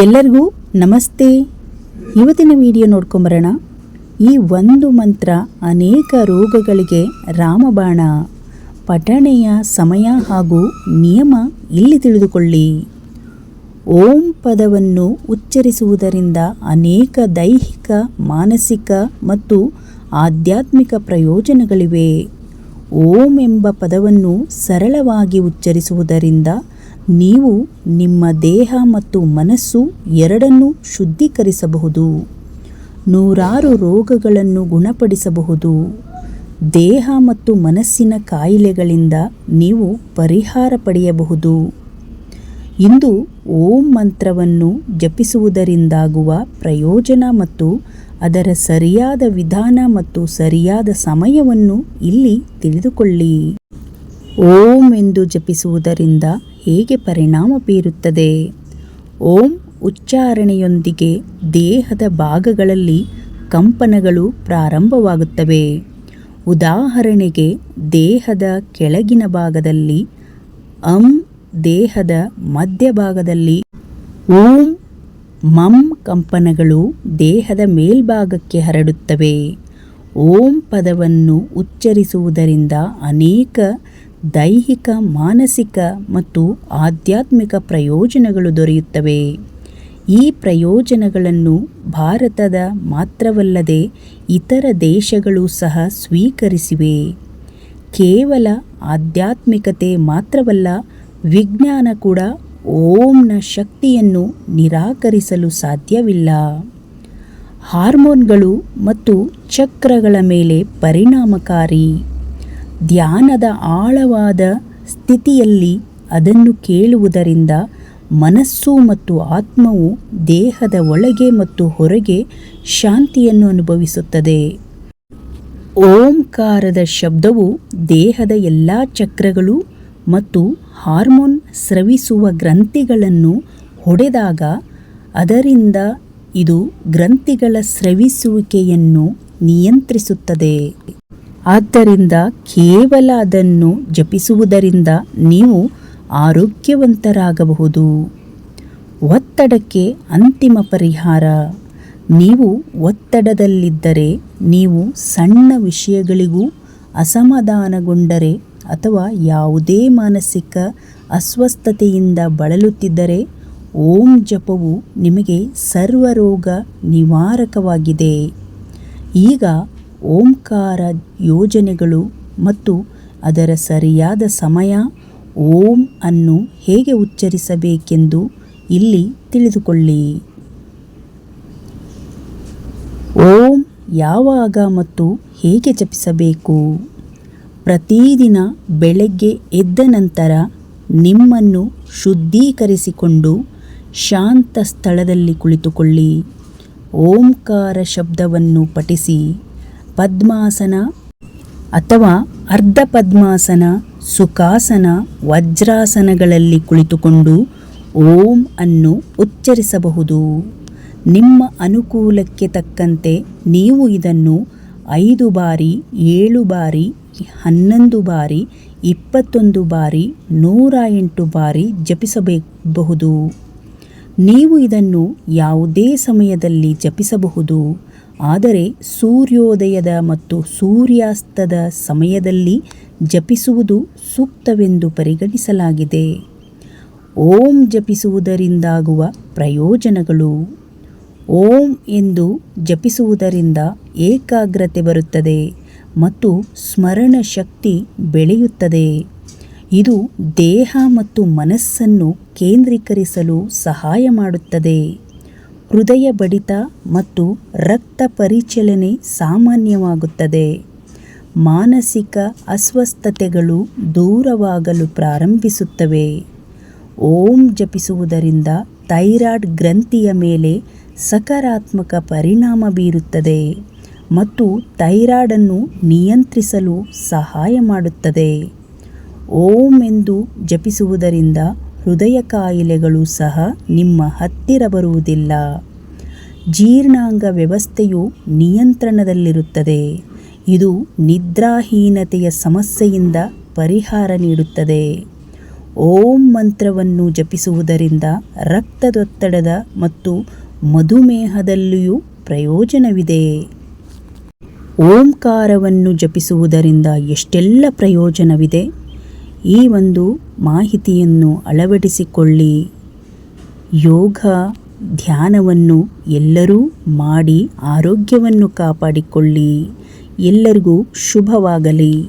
ಎಲ್ಲರಿಗೂ ನಮಸ್ತೆ. ಇವತ್ತಿನ ವಿಡಿಯೋ ನೋಡ್ಕೊಂಬರೋಣ. ಈ ಒಂದು ಮಂತ್ರ ಅನೇಕ ರೋಗಗಳಿಗೆ ರಾಮಬಾಣ. ಪಠಣೆಯ ಸಮಯ ಹಾಗೂ ನಿಯಮ ಇಲ್ಲಿ ತಿಳಿದುಕೊಳ್ಳಿ. ಓಂ ಪದವನ್ನು ಉಚ್ಚರಿಸುವುದರಿಂದ ಅನೇಕ ದೈಹಿಕ, ಮಾನಸಿಕ ಮತ್ತು ಆಧ್ಯಾತ್ಮಿಕ ಪ್ರಯೋಜನಗಳಿವೆ. ಓಂ ಎಂಬ ಪದವನ್ನು ಸರಳವಾಗಿ ಉಚ್ಚರಿಸುವುದರಿಂದ ನೀವು ನಿಮ್ಮ ದೇಹ ಮತ್ತು ಮನಸ್ಸು ಎರಡನ್ನೂ ಶುದ್ಧೀಕರಿಸಬಹುದು. ನೂರಾರು ರೋಗಗಳನ್ನು ಗುಣಪಡಿಸಬಹುದು. ದೇಹ ಮತ್ತು ಮನಸ್ಸಿನ ಕಾಯಿಲೆಗಳಿಂದ ನೀವು ಪರಿಹಾರ ಪಡೆಯಬಹುದು. ಇಂದು ಓಂ ಮಂತ್ರವನ್ನು ಜಪಿಸುವುದರಿಂದಾಗುವ ಪ್ರಯೋಜನ ಮತ್ತು ಅದರ ಸರಿಯಾದ ವಿಧಾನ ಮತ್ತು ಸರಿಯಾದ ಸಮಯವನ್ನು ಇಲ್ಲಿ ತಿಳಿದುಕೊಳ್ಳಿ. ಓಂ ಎಂದು ಜಪಿಸುವುದರಿಂದ ಹೇಗೆ ಪರಿಣಾಮ ಬೀರುತ್ತದೆ? ಓಂ ಉಚ್ಚಾರಣೆಯೊಂದಿಗೆ ದೇಹದ ಭಾಗಗಳಲ್ಲಿ ಕಂಪನಗಳು ಪ್ರಾರಂಭವಾಗುತ್ತವೆ. ಉದಾಹರಣೆಗೆ, ದೇಹದ ಕೆಳಗಿನ ಭಾಗದಲ್ಲಿ, ಅಂ ದೇಹದ ಮಧ್ಯಭಾಗದಲ್ಲಿ ಓಂ ಮಂ ಕಂಪನಗಳು ದೇಹದ ಮೇಲ್ಭಾಗಕ್ಕೆ ಹರಡುತ್ತವೆ. ಓಂ ಪದವನ್ನು ಉಚ್ಚರಿಸುವುದರಿಂದ ಅನೇಕ ದೈಹಿಕ, ಮಾನಸಿಕ ಮತ್ತು ಆಧ್ಯಾತ್ಮಿಕ ಪ್ರಯೋಜನಗಳು ದೊರೆಯುತ್ತವೆ. ಈ ಪ್ರಯೋಜನಗಳನ್ನು ಭಾರತದ ಮಾತ್ರವಲ್ಲದೆ ಇತರ ದೇಶಗಳು ಸಹ ಸ್ವೀಕರಿಸಿವೆ. ಕೇವಲ ಆಧ್ಯಾತ್ಮಿಕತೆ ಮಾತ್ರವಲ್ಲ, ವಿಜ್ಞಾನ ಕೂಡ ಓಂನ ಶಕ್ತಿಯನ್ನು ನಿರಾಕರಿಸಲು ಸಾಧ್ಯವಿಲ್ಲ. ಹಾರ್ಮೋನ್ಗಳು ಮತ್ತು ಚಕ್ರಗಳ ಮೇಲೆ ಪರಿಣಾಮಕಾರಿ. ಧ್ಯಾನದ ಆಳವಾದ ಸ್ಥಿತಿಯಲ್ಲಿ ಅದನ್ನು ಕೇಳುವುದರಿಂದ ಮನಸ್ಸು ಮತ್ತು ಆತ್ಮವು ದೇಹದ ಒಳಗೆ ಮತ್ತು ಹೊರಗೆ ಶಾಂತಿಯನ್ನು ಅನುಭವಿಸುತ್ತದೆ. ಓಂಕಾರದ ಶಬ್ದವು ದೇಹದ ಎಲ್ಲ ಚಕ್ರಗಳು ಮತ್ತು ಹಾರ್ಮೋನ್ ಸ್ರವಿಸುವ ಗ್ರಂಥಿಗಳನ್ನು ಹೊಡೆದಾಗ ಅದರಿಂದ ಇದು ಗ್ರಂಥಿಗಳ ಸ್ರವಿಸುವಿಕೆಯನ್ನು ನಿಯಂತ್ರಿಸುತ್ತದೆ. ಆದ್ದರಿಂದ ಕೇವಲ ಅದನ್ನು ಜಪಿಸುವುದರಿಂದ ನೀವು ಆರೋಗ್ಯವಂತರಾಗಬಹುದು. ಒತ್ತಡಕ್ಕೆ ಅಂತಿಮ ಪರಿಹಾರ. ನೀವು ಒತ್ತಡದಲ್ಲಿದ್ದರೆ ನೀವು ಸಣ್ಣ ವಿಷಯಗಳಿಗೂ ಅಸಮಾಧಾನಗೊಂಡರೆ ಅಥವಾ ಯಾವುದೇ ಮಾನಸಿಕ ಅಸ್ವಸ್ಥತೆಯಿಂದ ಬಳಲುತ್ತಿದ್ದರೆ ಓಂ ಜಪವು ನಿಮಗೆ ಸರ್ವರೋಗ ನಿವಾರಕವಾಗಿದೆ. ಈಗ ಓಂಕಾರ ಯೋಜನೆಗಳು ಮತ್ತು ಅದರ ಸರಿಯಾದ ಸಮಯ ಓಂ ಅನ್ನು ಹೇಗೆ ಉಚ್ಚರಿಸಬೇಕೆಂದು ಇಲ್ಲಿ ತಿಳಿದುಕೊಳ್ಳಿ. ಓಂ ಯಾವಾಗ ಮತ್ತು ಹೇಗೆ ಜಪಿಸಬೇಕು? ಪ್ರತಿದಿನ ಬೆಳಗ್ಗೆ ಎದ್ದ ನಂತರ ನಿಮ್ಮನ್ನು ಶುದ್ಧೀಕರಿಸಿಕೊಂಡು ಶಾಂತ ಸ್ಥಳದಲ್ಲಿ ಕುಳಿತುಕೊಳ್ಳಿ. ಓಂಕಾರ ಶಬ್ದವನ್ನು ಪಠಿಸಿ. ಪದ್ಮಾಸನ ಅಥವಾ ಅರ್ಧ ಪದ್ಮಾಸನ ಸುಖಾಸನ ವಜ್ರಾಸನಗಳಲ್ಲಿ ಕುಳಿತುಕೊಂಡು ಓಂ ಅನ್ನು ಉಚ್ಚರಿಸಬಹುದು. ನಿಮ್ಮ ಅನುಕೂಲಕ್ಕೆ ತಕ್ಕಂತೆ ನೀವು ಇದನ್ನು ಐದು ಬಾರಿ, ಏಳು ಬಾರಿ, ಹನ್ನೊಂದು ಬಾರಿ, ಇಪ್ಪತ್ತೊಂದು ಬಾರಿ, ನೂರ ಎಂಟು ಬಾರಿ ಜಪಿಸಬಹುದು. ನೀವು ಇದನ್ನು ಯಾವುದೇ ಸಮಯದಲ್ಲಿ ಜಪಿಸಬಹುದು. ಆದರೆ ಸೂರ್ಯೋದಯದ ಮತ್ತು ಸೂರ್ಯಾಸ್ತದ ಸಮಯದಲ್ಲಿ ಜಪಿಸುವುದು ಸೂಕ್ತವೆಂದು ಪರಿಗಣಿಸಲಾಗಿದೆ. ಓಂ ಜಪಿಸುವುದರಿಂದಾಗುವ ಪ್ರಯೋಜನಗಳು. ಓಂ ಎಂದು ಜಪಿಸುವುದರಿಂದ ಏಕಾಗ್ರತೆ ಬರುತ್ತದೆ ಮತ್ತು ಸ್ಮರಣ ಶಕ್ತಿ ಬೆಳೆಯುತ್ತದೆ. ಇದು ದೇಹ ಮತ್ತು ಮನಸ್ಸನ್ನು ಕೇಂದ್ರೀಕರಿಸಲು ಸಹಾಯ ಮಾಡುತ್ತದೆ. ಹೃದಯ ಬಡಿತ ಮತ್ತು ರಕ್ತ ಪರಿಚಲನೆ ಸಾಮಾನ್ಯವಾಗುತ್ತದೆ. ಮಾನಸಿಕ ಅಸ್ವಸ್ಥತೆಗಳು ದೂರವಾಗಲು ಪ್ರಾರಂಭಿಸುತ್ತವೆ. ಓಂ ಜಪಿಸುವುದರಿಂದ ಥೈರಾಯ್ಡ್ ಗ್ರಂಥಿಯ ಮೇಲೆ ಸಕಾರಾತ್ಮಕ ಪರಿಣಾಮ ಬೀರುತ್ತದೆ ಮತ್ತು ಥೈರಾಯ್ಡನ್ನು ನಿಯಂತ್ರಿಸಲು ಸಹಾಯ ಮಾಡುತ್ತದೆ. ಓಂ ಎಂದು ಜಪಿಸುವುದರಿಂದ ಹೃದಯ ಕಾಯಿಲೆಗಳು ಸಹ ನಿಮ್ಮ ಹತ್ತಿರ ಬರುವುದಿಲ್ಲ. ಜೀರ್ಣಾಂಗ ವ್ಯವಸ್ಥೆಯು ನಿಯಂತ್ರಣದಲ್ಲಿರುತ್ತದೆ. ಇದು ನಿದ್ರಾಹೀನತೆಯ ಸಮಸ್ಯೆಯಿಂದ ಪರಿಹಾರ ನೀಡುತ್ತದೆ. ಓಂ ಮಂತ್ರವನ್ನು ಜಪಿಸುವುದರಿಂದ ರಕ್ತದೊತ್ತಡದ ಮತ್ತು ಮಧುಮೇಹದಲ್ಲಿಯೂ ಪ್ರಯೋಜನವಿದೆ. ಓಂಕಾರವನ್ನು ಜಪಿಸುವುದರಿಂದ ಎಷ್ಟೆಲ್ಲ ಪ್ರಯೋಜನವಿದೆ? ಈ ಒಂದು ಮಾಹಿತಿಯನ್ನು ಅಳವಡಿಸಿಕೊಳ್ಳಿ. ಯೋಗ ಧ್ಯಾನವನ್ನು ಎಲ್ಲರೂ ಮಾಡಿ ಆರೋಗ್ಯವನ್ನು ಕಾಪಾಡಿಕೊಳ್ಳಿ. ಎಲ್ಲರಿಗೂ ಶುಭವಾಗಲಿ.